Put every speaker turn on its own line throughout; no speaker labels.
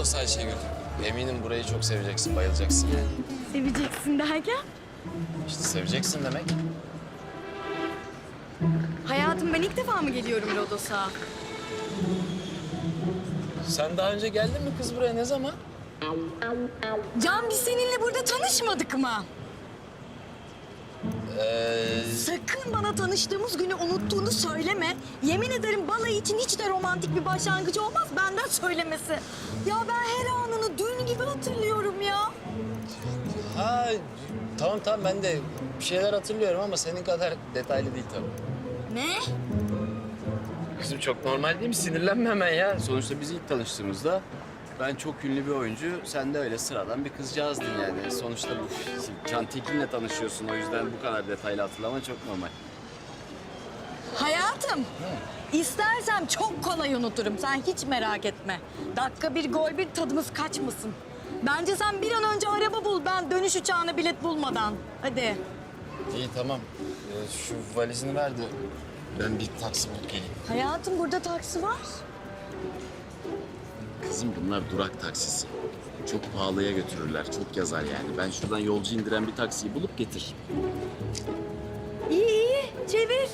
Lodos Ayşegül. Eminim burayı çok seveceksin, bayılacaksın yani.
Seveceksin derken?
İşte seveceksin demek.
Hayatım ben ilk defa mı geliyorum Rodos'a?
Sen daha önce geldin mi kız buraya ne zaman?
Can biz seninle burada tanışmadık mı?
Ee,
Sakın bana tanıştığımız günü unuttuğunu söyleme. Yemin ederim balayı için hiç de romantik bir başlangıç olmaz benden söylemesi. Ya ben her anını dün gibi hatırlıyorum ya.
ha tamam tamam ben de bir şeyler hatırlıyorum ama senin kadar detaylı değil tabii.
Ne?
Kızım çok normal değil mi? Sinirlenme hemen ya. Sonuçta biz ilk tanıştığımızda ben çok ünlü bir oyuncu, sen de öyle sıradan bir kızcağızdın yani. Sonuçta bu Can Tekin'le tanışıyorsun o yüzden bu kadar detaylı hatırlaman çok normal.
Hayatım. İstersem çok kolay unuturum. Sen hiç merak etme. Dakika bir gol bir tadımız kaçmasın. Bence sen bir an önce araba bul ben dönüş uçağına bilet bulmadan. Hadi.
İyi tamam. Ee, şu valizini ver de ben bir taksi bulup geleyim.
Hayatım burada taksi var.
Kızım bunlar durak taksisi. Çok pahalıya götürürler, çok yazar yani. Ben şuradan yolcu indiren bir taksiyi bulup getir.
İyi iyi çevir.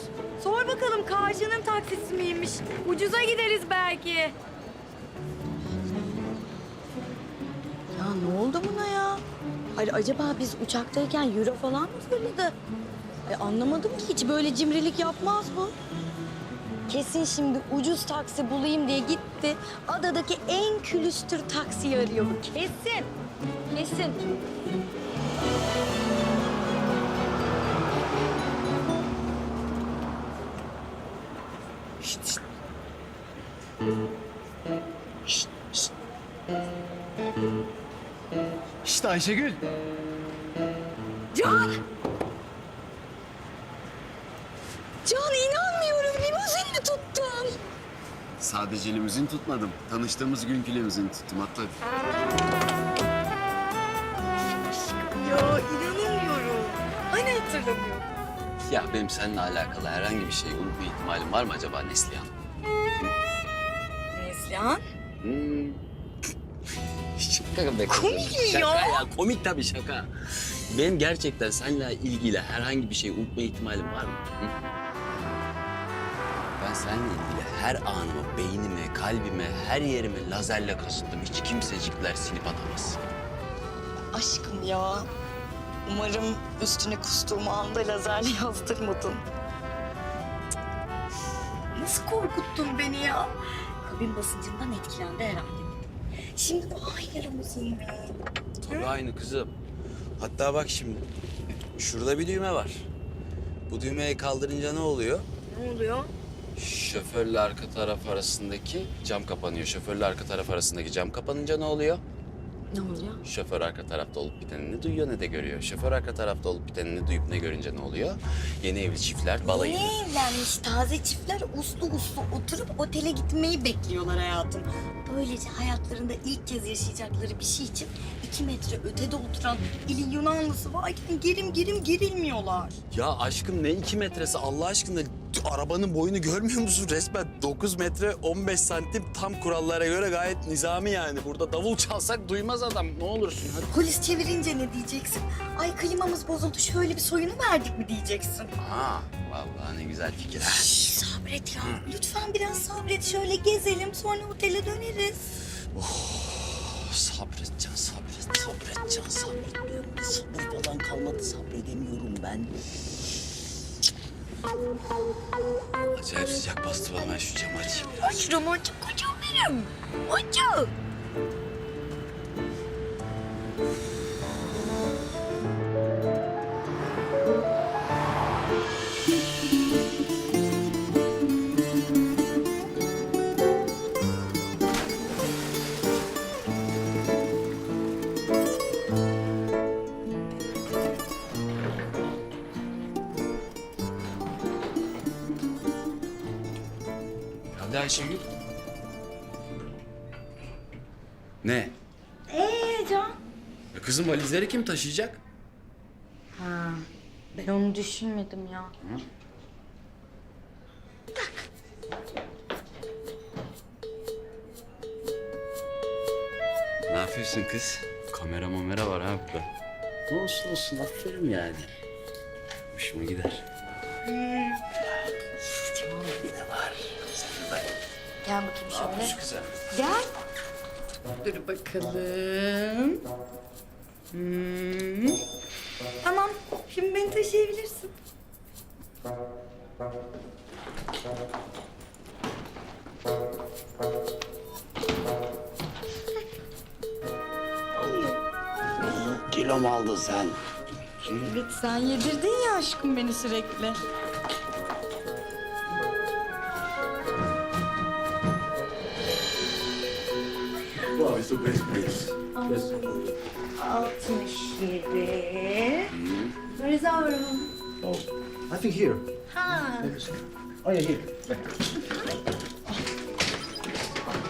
Sor bakalım karşının taksisi miymiş? Ucuza gideriz belki. Ya ne oldu buna ya? Hayır acaba biz uçaktayken euro falan mı fırladı? Ay, anlamadım ki hiç böyle cimrilik yapmaz bu. Kesin şimdi ucuz taksi bulayım diye gitti. Adadaki en külüstür taksiyi arıyor bu. Kesin. Kesin.
Şişt, şişt. Şişt, şişt. Şişt Ayşegül.
Can inanmıyorum limuzin mi tuttun?
Sadece limuzin tutmadım. Tanıştığımız günkü limuzin tuttum. Hatta
Ya inanamıyorum. Hani hatırlamıyorum.
Ya benim seninle alakalı herhangi bir şeyi unutma ihtimalim var mı acaba Neslihan?
Neslihan?
Hmm. Şaka be.
Komik mi
şaka
ya?
ya? Komik tabii şaka. Benim gerçekten seninle ilgili herhangi bir şey unutma ihtimalim var mı? Hı? Seninle ilgili her anımı, beynime, kalbime, her yerime lazerle kazıttım. Hiç kimsecikler silip atamaz.
Aşkım ya. Umarım üstüne kustuğum anda lazerle yazdırmadın. Nasıl korkuttun beni ya? Kabin basıncından etkilendi herhalde. Şimdi de aynı limuzin
Tabii aynı kızım. Hatta bak şimdi. Şurada bir düğme var. Bu düğmeyi kaldırınca ne oluyor?
Ne oluyor?
Şoförle arka taraf arasındaki cam kapanıyor. Şoförle arka taraf arasındaki cam kapanınca ne oluyor?
Ne oluyor?
Şoför arka tarafta olup biteni ne duyuyor ne de görüyor. Şoför arka tarafta olup biteni ne duyup ne görünce ne oluyor? Yeni evli çiftler balayını.
Yeni evlenmiş taze çiftler uslu uslu oturup otele gitmeyi bekliyorlar hayatım. Böylece hayatlarında ilk kez yaşayacakları bir şey için iki metre ötede oturan ili Yunanlısı varken gerim gerim gerilmiyorlar.
Ya aşkım ne iki metresi Allah aşkına arabanın boyunu görmüyor musun? Resmen 9 metre 15 santim tam kurallara göre gayet nizami yani. Burada davul çalsak duymaz adam. Ne olursun hadi.
Polis çevirince ne diyeceksin? Ay klimamız bozuldu şöyle bir soyunu verdik mi diyeceksin?
Ha vallahi ne güzel fikir. ha.
Şş, sabret ya. Lütfen biraz sabret. Şöyle gezelim sonra otele döneriz.
Sabredeceksin, sabret, sabredeceksin, sabret. Sabır falan kalmadı, sabredemiyorum ben. Acayip sıcak bastı bana. Ben şu camı açayım biraz.
Ay romantik kocam benim. Kocam.
Hadi Ayşegül. Ne?
Ee Can?
Ya kızım valizleri kim taşıyacak?
Ha, ben onu düşünmedim ya.
yapıyorsun kız? Kamera mamera var ha burada. Olsun olsun aferin yani. Hoşuma gider.
Şöyle.
Şu güzel.
Gel. Dur bakalım. Hmm. Tamam. Şimdi beni taşıyabilirsin.
Kilo mu aldın sen?
Evet sen yedirdin ya aşkım beni sürekli.
İt's the best place.
67. Where is our room?
Oh, I think here.
Ha.
Oh yeah, here.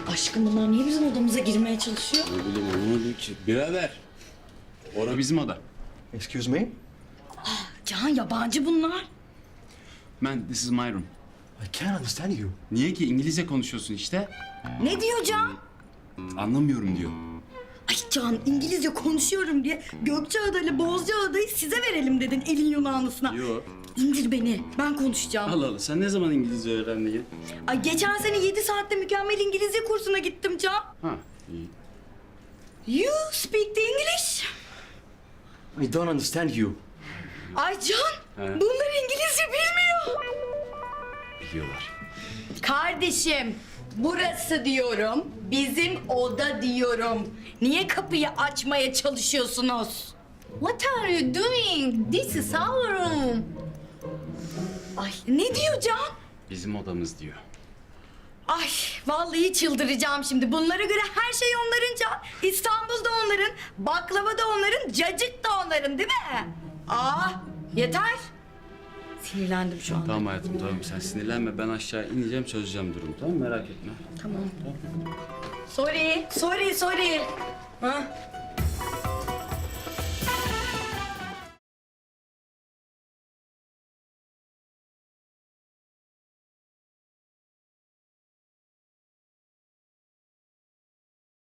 Aşkım bunlar niye bizim odamıza girmeye çalışıyor?
Ne bileyim anlamadım ki. Birader. Ora bizim oda.
Excuse me?
Can yabancı bunlar.
Man, this is my room.
I can't understand you.
Niye ki? İngilizce konuşuyorsun işte.
Ne diyor Can?
Anlamıyorum diyor.
Ay Can İngilizce konuşuyorum diye Gökçeada ile Bozcaada'yı size verelim dedin elin Yunanlısına.
Yo.
İndir beni ben konuşacağım.
Allah Allah sen ne zaman İngilizce öğrendin ya?
Ay geçen sene 7 saatte mükemmel İngilizce kursuna gittim Can.
Ha iyi.
You speak the English.
I don't understand you.
Ay Can
He.
bunlar İngilizce bilmiyor.
Biliyorlar.
Kardeşim burası diyorum bizim oda diyorum. Niye kapıyı açmaya çalışıyorsunuz? What are you doing? This is our room. Ay ne diyor Can?
Bizim odamız diyor.
Ay vallahi çıldıracağım şimdi. Bunlara göre her şey onların Can. İstanbul'da onların, baklava da onların, cacık da onların değil mi? Aa yeter. Sinirlendim şu anda.
Tamam hayatım tamam sen sinirlenme ben aşağı ineceğim çözeceğim durumu tamam merak etme.
Tamam. Sorry, sorry, sorry. Ha?